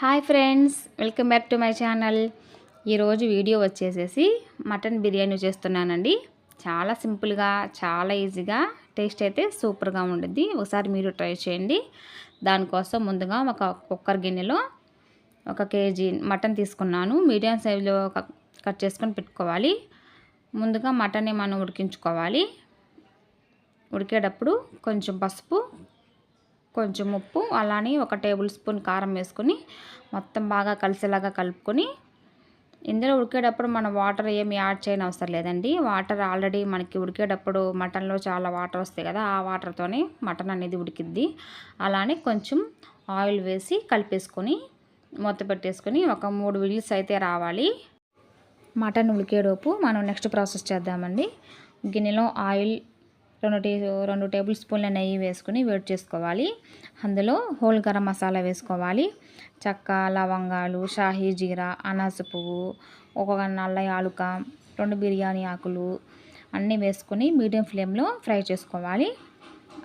Hi friends welcome back to my channel. ఈరోజు video వచ్చేసేసి mutton biryani చేస్తున్నానండి. చాలా సింపుల్గా చాలా ఈజీగా టేస్ట్ అయితే సూపర్గా ఉంటుంది ఒకసారి మీరు ట్రై చేయండి. దానికోసం ముందుగా ఒక కుక్కర్ గిన్నెలో ఒక కేజీ మటన్ తీసుకున్నాను. మీడియం సైజులో కట్ చేసుకొని పెట్టుకోవాలి. ముందుగా మటన్ని మనం ఉడికించుకోవాలి. ఉడికేటప్పుడు కొంచెం పసుపు కొంచెం ఉప్పు అలానే ఒక టేబుల్ స్పూన్ కారం వేసుకొని మొత్తం బాగా కలిసేలాగా కలుపుకొని ఇందులో ఉడికేటప్పుడు మనం వాటర్ ఏమి యాడ్ చేయని అవసరం లేదండి. వాటర్ ఆల్రెడీ మనకి ఉడికేటప్పుడు మటన్లో చాలా వాటర్ వస్తాయి కదా ఆ వాటర్తోనే మటన్ అనేది ఉడికిద్ది. అలానే కొంచెం ఆయిల్ వేసి కలిపేసుకొని మూత పెట్టేసుకొని ఒక మూడు విజిల్స్ అయితే రావాలి. మటన్ ఉడికేలోపు మనం నెక్స్ట్ ప్రాసెస్ చేద్దామండి. గిన్నెలో ఆయిల్ రెండు టీ రెండు టేబుల్ స్పూన్ల నెయ్యి వేసుకుని వేడి చేసుకోవాలి. అందులో హోల్ గరం మసాలా వేసుకోవాలి. చెక్క లవంగాలు షాహీ జీరా అనాస పువ్వు ఒక నల్ల యాలుక రెండు బిర్యానీ ఆకులు అన్నీ వేసుకొని మీడియం ఫ్లేమ్లో ఫ్రై చేసుకోవాలి.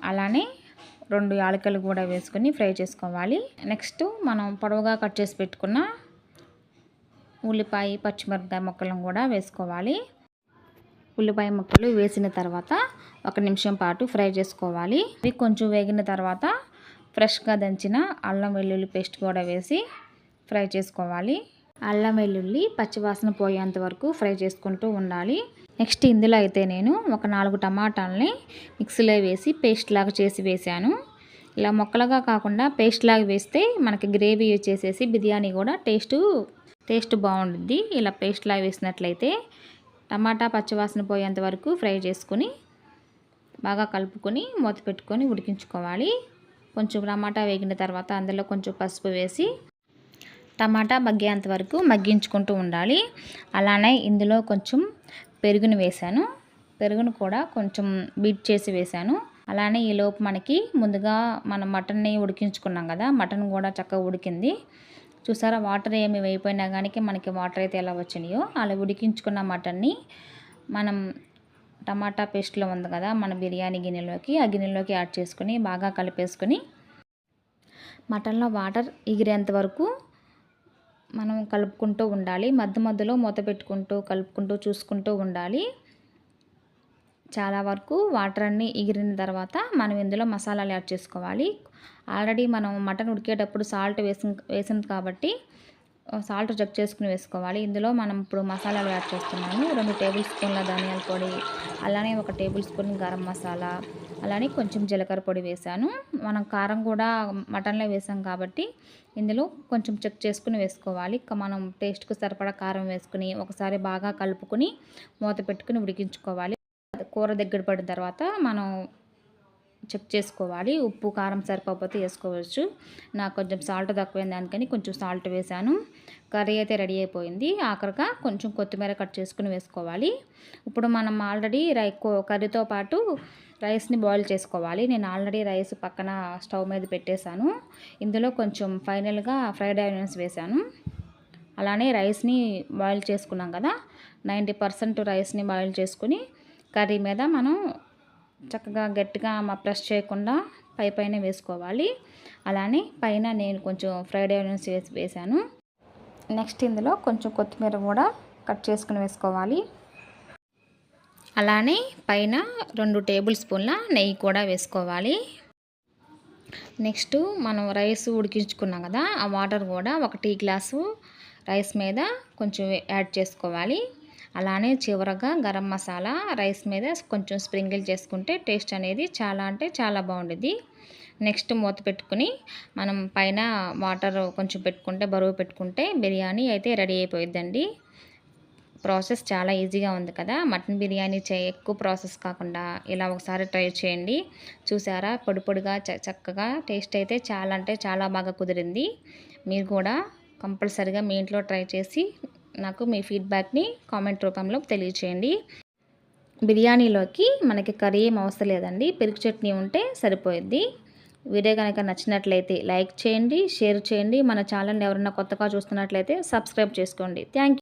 అలానే రెండు యాలకలు కూడా వేసుకొని ఫ్రై చేసుకోవాలి. నెక్స్ట్ మనం పొడవుగా కట్ చేసి పెట్టుకున్న ఉల్లిపాయ పచ్చిమిరపకాయ ముక్కలను కూడా వేసుకోవాలి. ఉల్లిపాయ ముక్కలు వేసిన తర్వాత ఒక నిమిషం పాటు ఫ్రై చేసుకోవాలి. ఇవి కొంచెం వేగిన తర్వాత ఫ్రెష్గా దంచిన అల్లం వెల్లుల్లి పేస్ట్ కూడా వేసి ఫ్రై చేసుకోవాలి. అల్లం వెల్లుల్లి పచ్చివాసన పోయేంత వరకు ఫ్రై చేసుకుంటూ ఉండాలి. నెక్స్ట్ ఇందులో అయితే నేను ఒక నాలుగు టమాటాలని మిక్సీలో వేసి పేస్ట్ లాగా చేసి వేసాను ఇలా మొక్కలుగా కాకుండా పేస్ట్ లాగా వేస్తే మనకి గ్రేవీ వచ్చేసేసి బిర్యానీ కూడా టేస్ట్ టేస్ట్ బాగుంటుంది ఇలా పేస్ట్ లాగా వేసినట్లయితే టమాటా పచ్చివాసన పోయేంత వరకు ఫ్రై చేసుకుని బాగా కలుపుకొని మూత పెట్టుకొని ఉడికించుకోవాలి. కొంచెం టమాటా వేగిన తర్వాత అందులో కొంచెం పసుపు వేసి టమాటా మగ్గేంత వరకు మగ్గించుకుంటూ ఉండాలి. అలానే ఇందులో కొంచెం పెరుగును వేశాను. పెరుగును కూడా కొంచెం బీట్ చేసి వేశాను. అలానే ఈలోపు మనకి ముందుగా మనం మటన్ని ఉడికించుకున్నాం కదా మటన్ కూడా చక్కగా ఉడికింది. చూసారా? వాటర్ ఏమి వేయిపోయినా కానీ మనకి వాటర్ అయితే ఎలా వచ్చినాయో అలా ఉడికించుకున్న మటన్ని మనం టమాటా పేస్ట్లో ఉంది కదా మన బిర్యానీ గిన్నెలోకి ఆ గిన్నెలోకి యాడ్ చేసుకొని బాగా కలిపేసుకొని మటన్లో వాటర్ ఎగిరేంత వరకు మనం కలుపుకుంటూ ఉండాలి. మధ్య మధ్యలో మూత పెట్టుకుంటూ కలుపుకుంటూ చూసుకుంటూ ఉండాలి. చాలా వరకు వాటర్ అన్నీ ఎగిరిన తర్వాత మనం ఇందులో మసాలాలు యాడ్ చేసుకోవాలి. ఆల్రెడీ మనం మటన్ ఉడికేటప్పుడు సాల్ట్ వేసి వేసింది కాబట్టి సాల్ట్ చెక్ చేసుకుని వేసుకోవాలి. ఇందులో మనం ఇప్పుడు మసాలాలు యాడ్ చేస్తున్నాము. రెండు టేబుల్ స్పూన్ల ధనియాల పొడి అలానే ఒక టేబుల్ స్పూన్ గరం మసాలా అలానే కొంచెం జీలకర్ర పొడి వేసాను. మనం కారం కూడా మటన్లో వేసాం కాబట్టి ఇందులో కొంచెం చెక్ చేసుకుని వేసుకోవాలి. మనం టేస్ట్కు సరిపడా కారం వేసుకుని ఒకసారి బాగా కలుపుకొని మూత పెట్టుకుని ఉడికించుకోవాలి. కూర దగ్గర పడిన తర్వాత మనం చెక్ చేసుకోవాలి. ఉప్పు కారం సరిపోతే వేసుకోవచ్చు. నాకు కొంచెం సాల్ట్ తక్కువైంది అందుకని కొంచెం సాల్ట్ వేసాను. కర్రీ అయితే రెడీ అయిపోయింది. ఆఖరిగా కొంచెం కొత్తిమీర కట్ చేసుకుని వేసుకోవాలి. ఇప్పుడు మనం ఆల్రెడీ రై కర్రీతో పాటు రైస్ని బాయిల్ చేసుకోవాలి. నేను ఆల్రెడీ రైస్ పక్కన స్టవ్ మీద పెట్టేశాను. ఇందులో కొంచెం ఫైనల్గా ఫ్రైడ్ ఆనియన్స్ వేశాను అలానే రైస్ని బాయిల్ చేసుకున్నాం కదా. నైంటీ పర్సెంట్ రైస్ని బాయిల్ చేసుకుని కర్రీ మీద మనం చక్కగా గట్టిగా ప్రెస్ చేయకుండా పై పైన వేసుకోవాలి. అలానే పైన నేను కొంచెం ఫ్రైడ్ ఆనియన్స్ వేసి వేసాను. నెక్స్ట్ ఇందులో కొంచెం కొత్తిమీర కూడా కట్ చేసుకుని వేసుకోవాలి. అలానే పైన రెండు టేబుల్ స్పూన్ల నెయ్యి కూడా వేసుకోవాలి. నెక్స్ట్ మనం రైస్ ఉడికించుకున్నాం కదా ఆ వాటర్ కూడా ఒక టీ గ్లాసు రైస్ మీద కొంచెం యాడ్ చేసుకోవాలి. అలానే చివరగా గరం మసాలా రైస్ మీద కొంచెం స్ప్రింగిల్ చేసుకుంటే టేస్ట్ అనేది చాలా అంటే చాలా బాగుంటుంది నెక్స్ట్ మూత పెట్టుకుని మనం పైన వాటర్ కొంచెం పెట్టుకుంటే బరువు పెట్టుకుంటే బిర్యానీ అయితే రెడీ అయిపోయిద్దండి. ప్రాసెస్ చాలా ఈజీగా ఉంది కదా. మటన్ బిర్యానీ చే ఎక్కువ ప్రాసెస్ కాకుండా ఇలా ఒకసారి ట్రై చేయండి. చూసారా? పొడి పొడిగా చక్కగా టేస్ట్ అయితే చాలా అంటే చాలా బాగా కుదిరింది. మీరు కూడా కంపల్సరిగా మీ ఇంట్లో ట్రై చేసి నాకు మీ ఫీడ్బ్యాక్ని కామెంట్ రూపంలో తెలియచేయండి. బిర్యానీలోకి మనకి కర్రీ ఏం అవసరం లేదండి. పెరుగు చట్నీ ఉంటే సరిపోయిద్ది. వీడియో కనుక నచ్చినట్లయితే లైక్ చేయండి షేర్ చేయండి. మన ఛానల్ని ఎవరైనా కొత్తగా చూస్తున్నట్లయితే సబ్స్క్రైబ్ చేసుకోండి. థ్యాంక్